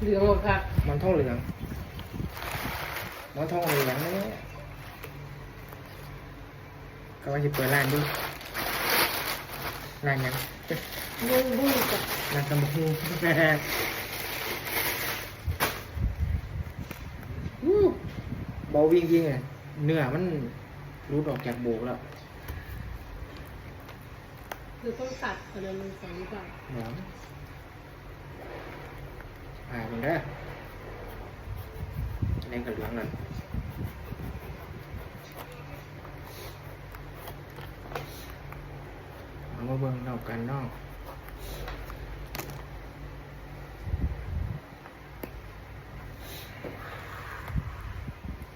เหลืองหมดค่ะหมอนทองเหลืองหมอนทองเหลืองนี่ก็ว่าจะเปิดร้านดูร้านหยังบุ้งบุ้งจ้ะร้านตำบักหุ่งอู้เบาวิ่งวิ่งอะเนื้อมันรูดออกจากโบกแล้วคือต้องตัดอันนั้นมันสองหรือเปล่า หนออ่ามันได้อันนี้ก็เหลืองนั่นเอามาเบิ่งนอกกันนอก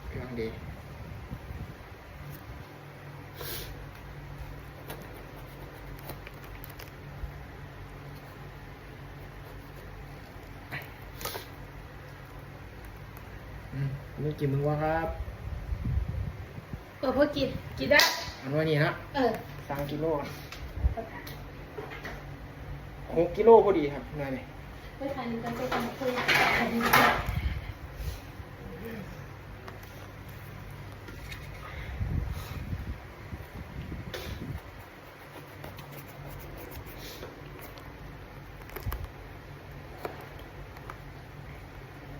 เครื่องดี อืมนี่กี่มึงวะครับเออพอกินกินได้ อันว่านี่นะเออสามกิโลหกกิโลพอดีครับนายนี่ไม่ทันกันไปทำคุย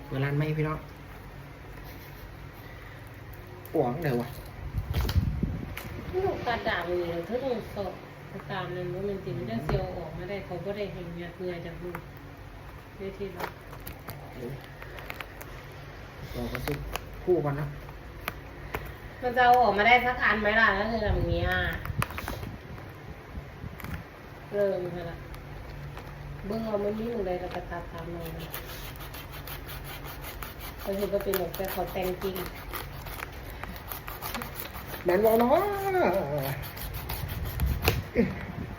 เปิดร้านไหมพี่น้อง ปวงเดี๋ยววะลูกตาด่าเลยเธอต้องสอบตามนั้นว่ามันจริงมันจะเซียวออกมาได้เขาก็ได้เห็นเงือเงือจากมือเวทีเราบอกก็สิคู่กันนะมันจะเอาออกมาได้สักอันไหมล่ะถ้าเธอทำอย่างเงี้ยเริ่มค่ะล่ะเบื้องเราไม่มีอะไรเราก็ตัดตามเราเขาเห็นว่าเป็นหมกแต่เขาแต่งจริง แมนบอเนาะ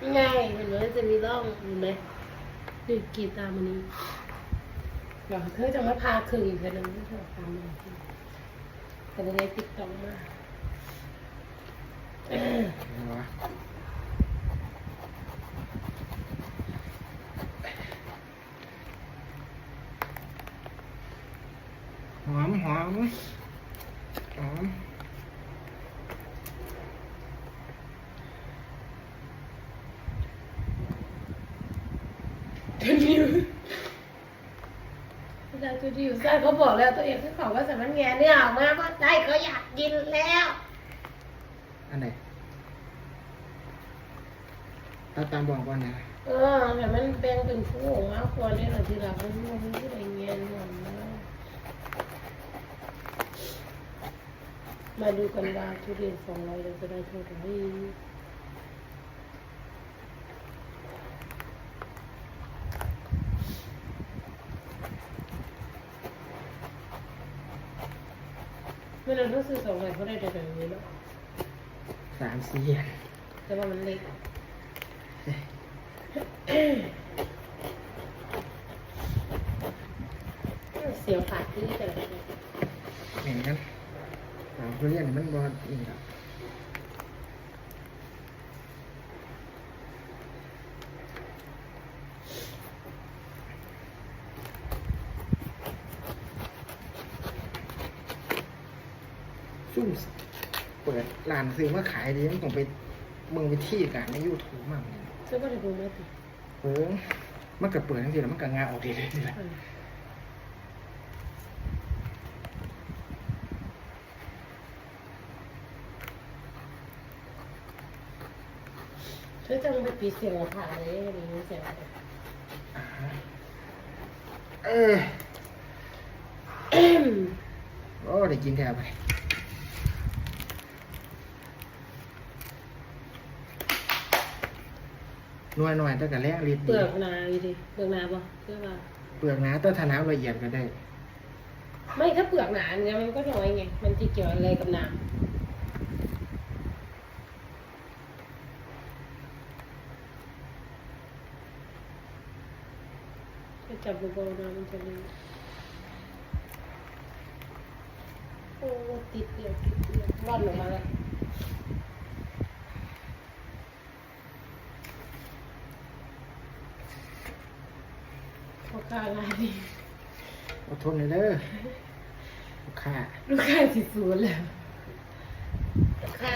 นี่ไงเห็นไหมจะมีร่องเห็นไหมนี่กรีดตามันนี้เดี๋ยวเธอจะมาพาคืนอีกทีนึงที่เธอตามมันแต่ไม่ได้ติดต่อมาเห็นวะหอมหอมหอม ตัวดิวอาจารย์ตัวดิว ใช่เขาบอกแล้วตัวเองคือเขาว่าสามันแง่เนี่ยออกมาเพราะใจเขาอยากกินแล้วอันไหนตาตามบอกว่าไงเออแต่มันแบ่งเป็นฟูงมากกว่านี้หน่อยทีหลังมันมันที่อะไรเงี้ยหน่อยนะมาดูกันว่าทุเรียนสองร้อยเราจะได้เท่าไหร่ ไม่นั้นต้องซื้อสองร้อยเขาได้แต่แบบนี้เนาะสามสี่แต่ว่ามันเล็กเสียวขาดที่แต่ละคนเห็นกันสามทุเรียนมันบอลนี่ครับ ซุ่มเปิดร้านซื้อมาขายดีมันต้องไปมึงไปที่กันในยูทูบมากเลยเจ้าก็ได้ดูไหมติเปิดมันก็เปิดทั้งทีแล้วมันก็งาออกดีเลยทีละเธอจะไปปีเสียงขาดเลยอะไรอย่างเงี้ยเสียงอะไรอ่าฮะเออโอ้ได้กินแทบไป หน่วยหน่อยๆแต่กับแรงรีดเปลือกนาดีดิเปลือกนาปะเพื่อว่าเปลือกหนาแต่ถ้าน้ำละเอียดก็ได้ ไม่ถ้าเปลือกหนาเนี่ยมันก็น้อยไง มันจะเกี่ยวอะไรกับน้ำถ้าจับเบาๆนะมันจะเลยโอ้ติดเดียวติดเดียวร่อนออกมาแล้ว ค่าอะไรดีอดทนเลยเด้อลูกค้าลูกค้าสิสูนแล้วลูกค้า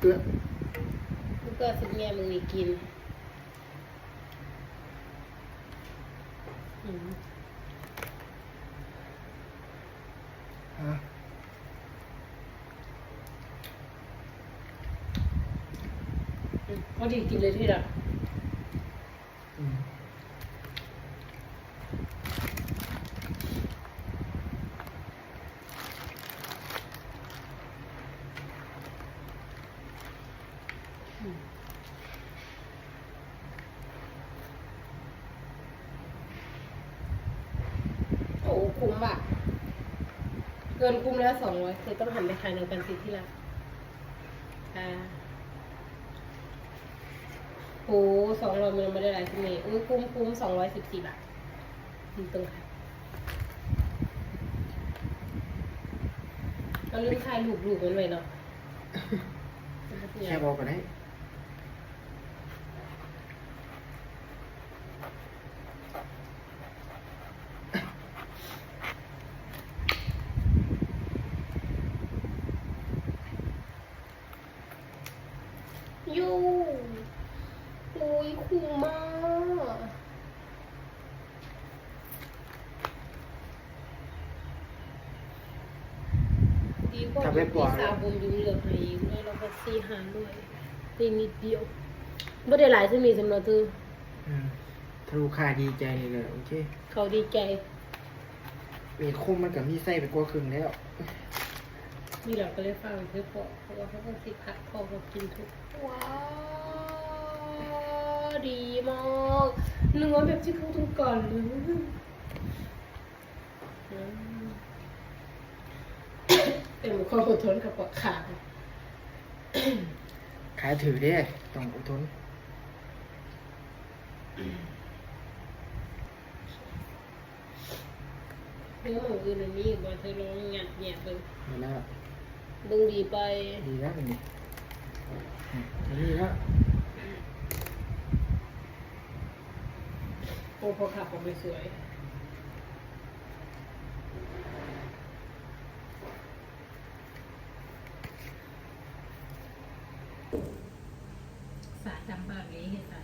เอื้อลูกก็สิเมียมึงนี่กินอืมฮะอืมพอดีกินเลยที่ละ คุ้มว่ะ เกินคุ้มแล้วสองร้อยคือต้องหันไปทางเดียวกันสิที่ละอ่าโอ้สองร้อยมันไม่ได้หลายสิเมตรอุ้ยคุ้มคุ้มสองร้อยสิบสี่บาทนี่ตรงค่ะเราลืมถ่ายรูปรูปมันไว้เนาะแค่บอกก็ได้ ยูโอ้ยคุ้มมาก ดีกว่าที่สาวบุญยุ่งเหลือให้ด้วยแล้วก็ซีหาด้วยตีนิดเดียวไม่ได้หลายที่มีสำหรับเธออืมถ้าลูกค้าดีใจนี่เลยโอเคเขาดีใจมีคุ้มมันกับมีไส้ไปกว่าครึ่งแล้วมีหลักก็เลยฟังเพื่อพอเพราะว่าเขาต้องสิพักพอมากินทุกว้าวดีมากเนื้อแบบที่เขาต้องการเลย อืมเป็นความอดทนกับปากขาขายถือเด้ต้องอดทนเนื้อหมูอื่นมันมีอีกบ่เธอลองงัดแหยะเบิ่งนี่แล้วเบิ่งดีไปดีแล้วอันนี่อันนี้แล้วโอ้พอขับออกไปสวย สาจำแบบนี้เห็นไหม